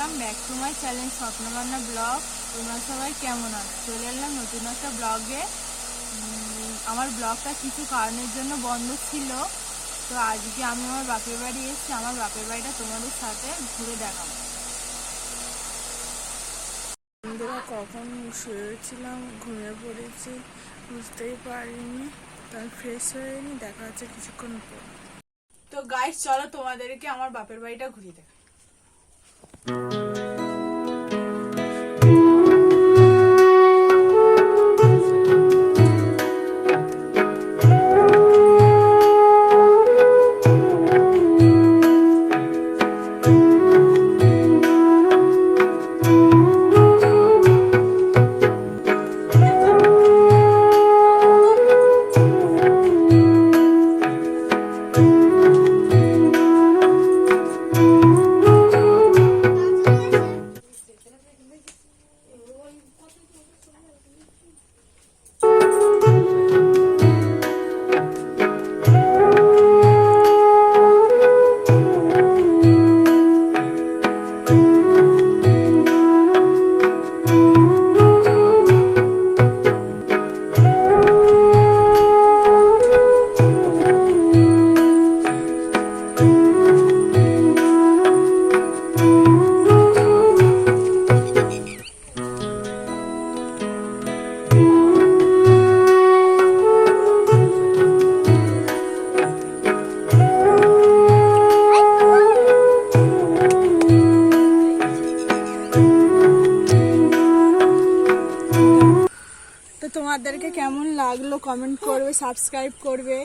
Welcome back to my channel Swapnabanna blog. তোমরা সবাই কেমন আছো? চলে এলাম নতুন একটা ব্লগে। আমার ব্লগটা কিছু কারণের জন্য বন্ধ ছিল। তো আজকে আমি আমার বাপের বাড়ি এসেছি। আমার বাপের বাড়িটা তোমাদের সাথে ঘুরে দেখাবো। বন্ধুরা, কখন শুয়েছিলাম, ঘুমিয়ে পড়েছি, বুঝতেই পারিনি। তাই ফ্রেশ হয়ে দেখা হচ্ছে কিছুক্ষণ পর। তো গাইস চলো তোমাদেরকে আমার বাপের বাড়িটা ঘুরিয়ে দেখাই। Música তোমাদেরকে কেমন লাগল? কমেন্ট করবে সাবস্ক্রাইব করবে।